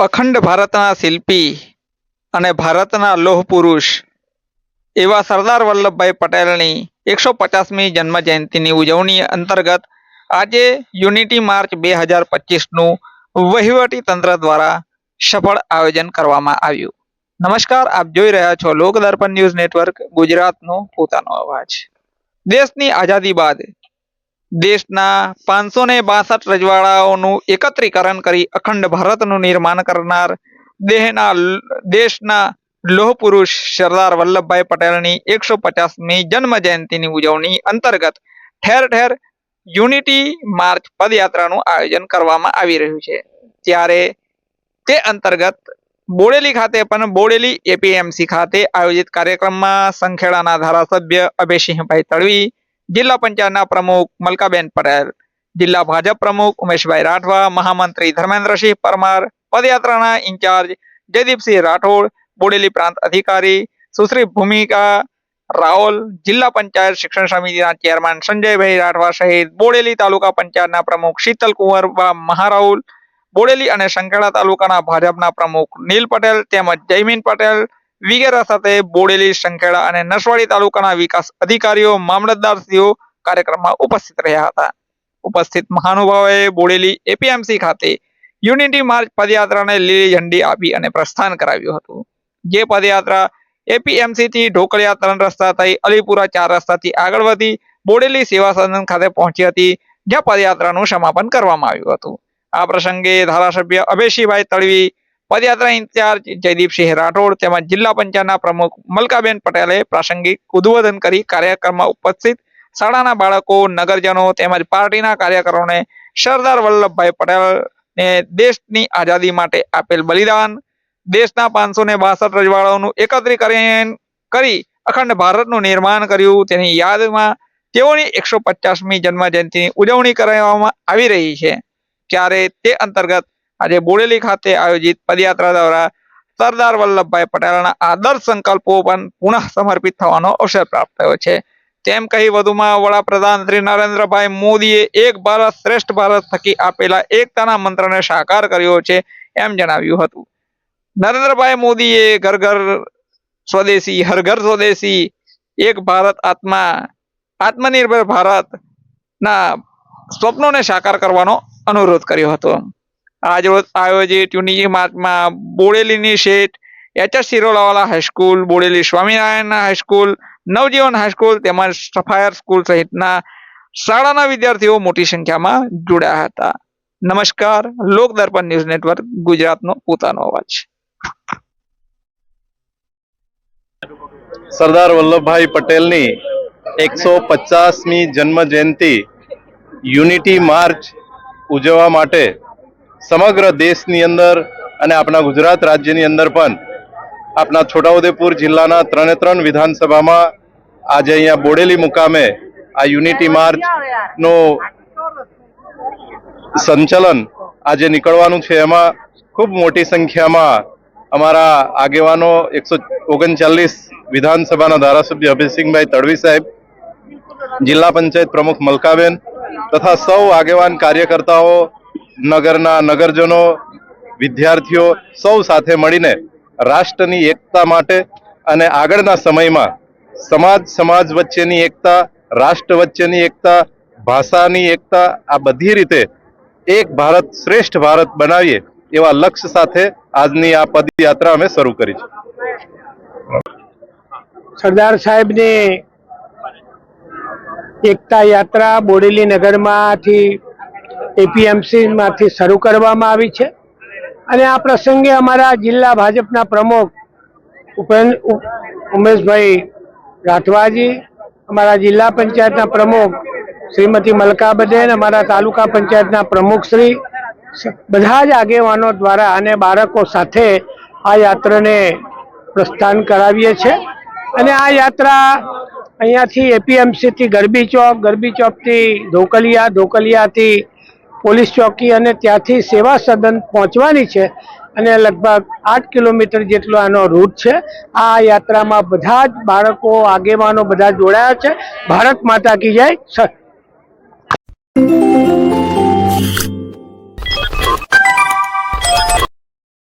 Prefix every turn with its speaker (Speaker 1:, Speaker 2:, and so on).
Speaker 1: અખંડ ભારતના શિલ્પી અને ભારતના લોહ પુરુષ એવા સરદાર વલ્લભભાઈ પટેલની એકસો પચાસમી જન્મ જયંતિની ઉજવણી અંતર્ગત આજે યુનિટી માર્ચ બે હજાર પચીસનું વહીવટી તંત્ર દ્વારા સફળ આયોજન કરવામાં આવ્યું. નમસ્કાર, આપ જોઈ રહ્યા છો લોકદર્પણ ન્યૂઝ નેટવર્ક, ગુજરાતનો પોતાનો અવાજ. દેશની આઝાદી બાદ દેશના પાંચસો ને બાસઠ રજવાડાઓનું એકત્રીકરણ કરી અખંડ ભારતનું નિર્માણ કરનાર દેહના દેશના લોહ પુરુષ સરદાર વલ્લભભાઈ પટેલની એકસો પચાસમી જન્મ જયંતિની ઉજવણી અંતર્ગત ઠેર ઠેર યુનિટી માર્ચ પદયાત્રાનું આયોજન કરવામાં આવી રહ્યું છે. ત્યારે તે અંતર્ગત બોડેલી ખાતે પણ બોડેલી એપીએમસી ખાતે આયોજિત કાર્યક્રમમાં સંખેડાના ધારાસભ્ય અભયસિંહભાઈ તડવી જિલ્લા પંચાયતના પ્રમુખ મલકાબેન પટેલ જિલ્લા ભાજપ પ્રમુખ ઉમેશભાઈ રાઠવા, મહામંત્રી ધર્મેન્દ્રસિંહ પરમાર, પદયાત્રાના ઇન્ચાર્જ જયદીપસિંહ રાઠોડ, બોડેલી પ્રાંત અધિકારી સુશ્રી ભૂમિકા રાઓલ જિલ્લા પંચાયત શિક્ષણ સમિતિના ચેરમેન સંજયભાઈ રાઠવા સહિત બોડેલી તાલુકા પંચાયતના પ્રમુખ શીતલ કુંવરબા મહારાઉલ, બોડેલી અને સંખેડા તાલુકાના ભાજપના પ્રમુખ નીલ પટેલ તેમજ જયમીન પટેલ વગેરે સાથે બોડેલી સંખેડા અને નસવાડી તાલુકાના વિકાસ અધિકારીઓ, મામલતદારશ્રીઓ કાર્યક્રમમાં ઉપસ્થિત રહ્યા હતા. ઉપસ્થિત મહાનુભાવોએ બોડેલી એપીએમસી ખાતે યુનિટી માર્ચ પદયાત્રાને લીલી ઝંડી આપી અને પ્રસ્થાન કરાવ્યું હતું. જે પદયાત્રા એપીએમસી થી ઢોકળિયા ત્રણ રસ્તા થઈ અલીપુરા ચાર રસ્તાથી આગળ વધી બોડેલી સેવા સદન ખાતે પહોંચી હતી, જ્યાં પદયાત્રાનું સમાપન કરવામાં આવ્યું હતું. આ પ્રસંગે ધારાસભ્ય અભયસિંહભાઈ તળવી પદયાત્રા ઇન્ચાર્જ જયદીપસિંહ રાઠોડ તેમજ જિલ્લા પંચાયતના પ્રમુખ મલકાબેન પટેલે પ્રાસંગિક ઉદ્બોધન કરી કાર્યક્રમમાં ઉપસ્થિત શાળાના બાળકો, નગરજનો તેમજ પાર્ટીના કાર્યકરોને સરદાર વલ્લભભાઈ પટેલને દેશની આઝાદી માટે આપેલ બલિદાન, દેશના પાંચસો ને બાસઠ રજવાડાઓનું એકત્રીકરણ કરી અખંડ ભારતનું નિર્માણ કર્યું. તેની યાદમાં તેઓની એકસો પચાસમી જન્મ જયંતિની ઉજવણી કરવામાં આવી રહી છે. ત્યારે તે અંતર્ગત આજે બોડેલી ખાતે આયોજિત પદયાત્રા દ્વારા સરદાર વલ્લભભાઈ પટેલના આદર્શ સંકલ્પો પણ પુનઃ સમર્પિત થવાનો અવસર પ્રાપ્ત થયો છે. તેમ કહી વધુમાં વડાપ્રધાન શ્રી નરેન્દ્રભાઈ મોદીએ એક ભારત શ્રેષ્ઠ ભારત થકી આપેલા એકતાના મંત્રને સાકાર કર્યો છે એમ જણાવ્યું હતું. નરેન્દ્રભાઈ મોદીએ ઘર ઘર સ્વદેશી, હર ઘર સ્વદેશી, એક ભારત આત્મા, આત્મનિર્ભર ભારત ના સ્વપ્નોને સાકાર કરવાનો અનુરોધ કર્યો હતો. આજ આયોજિત યુનિટી માર્ચમાં બોડેલીની Sheth H S Sirolawala high school Bodeli Swaminarayan high school Navjivan high school તેમજ સફાયર સ્કૂલ સહિતના શાળાના વિદ્યાર્થીઓ મોટી સંખ્યામાં જોડાયા હતા નમસ્કાર લોક દર્પણ ન્યૂઝ નેટવર્ક ગુજરાતનો પોતાનો અવાજ
Speaker 2: સરદાર વલ્લભભાઈ પટેલની એકસો પચાસમી જન્મ જયંતિ યુનિટી માર્ચ ઉજવવા માટે સમગ્ર દેશની અંદર અને આપણા ગુજરાત રાજ્યની અંદર પણ આપણા છોટાઉદેપુર જિલ્લાના ત્રણે ત્રણ વિધાનસભામાં આજે અહીંયા બોડેલી મુકામે આ યુનિટી માર્ચનું સંચલન આજે નીકળવાનું છે. એમાં ખૂબ મોટી સંખ્યામાં અમારા આગેવાનો એકસો ઓગણચાલીસ વિધાનસભાના ધારાસભ્ય અભયસિંહભાઈ તડવી સાહેબ, જિલ્લા પંચાયત પ્રમુખ મલકાબેન તથા સૌ આગેવાન કાર્યકર્તાઓ નગરના નગરજનો, વિદ્યાર્થીઓ સૌ સાથે મળીને રાષ્ટ્રની એકતા માટે અને આગળના સમયમાં સમાજ સમાજ વચ્ચેની એકતા, રાષ્ટ્ર વચ્ચેની એકતા, ભાષાની એકતા, આ બધી રીતે એક ભારત શ્રેષ્ઠ ભારત બનાવીએ એવા લક્ષ્ય સાથે આજની આ પદયાત્રા અમે શરૂ કરી છે.
Speaker 3: સરદાર સાહેબની એકતા યાત્રા બોડેલી નગરમાંથી એપીએમસી માંથી શરૂ કરવામાં આવી છે. અને આ પ્રસંગે અમારા જિલ્લા ભાજપના પ્રમુખ ઉપેન્દ્ર ઉમેશભાઈ રાઠવાજી, અમારા જિલ્લા પંચાયતના પ્રમુખ શ્રીમતી મલકાબેન અમારા તાલુકા પંચાયતના પ્રમુખ શ્રી બધા જ આગેવાનો દ્વારા અને બાળકો સાથે આ યાત્રાને પ્રસ્થાન કરાવીએ છીએ અને આ યાત્રા અહીંયાથી એપીએમસીથી ગરબી ચોક, ગરબી ચોકથી ધોકલિયા, ધોકલિયાથી પોલીસ ચોકી અને ત્યાંથી સેવા સદન પહોંચવાની છે અને લગભગ આઠ કિલોમીટર જેટલો આનો રૂટ છે. આ યાત્રામાં બધા જ બાળકો, આગેવાનો બધા જોડાયા છે. ભારત માતા કી જય. સ-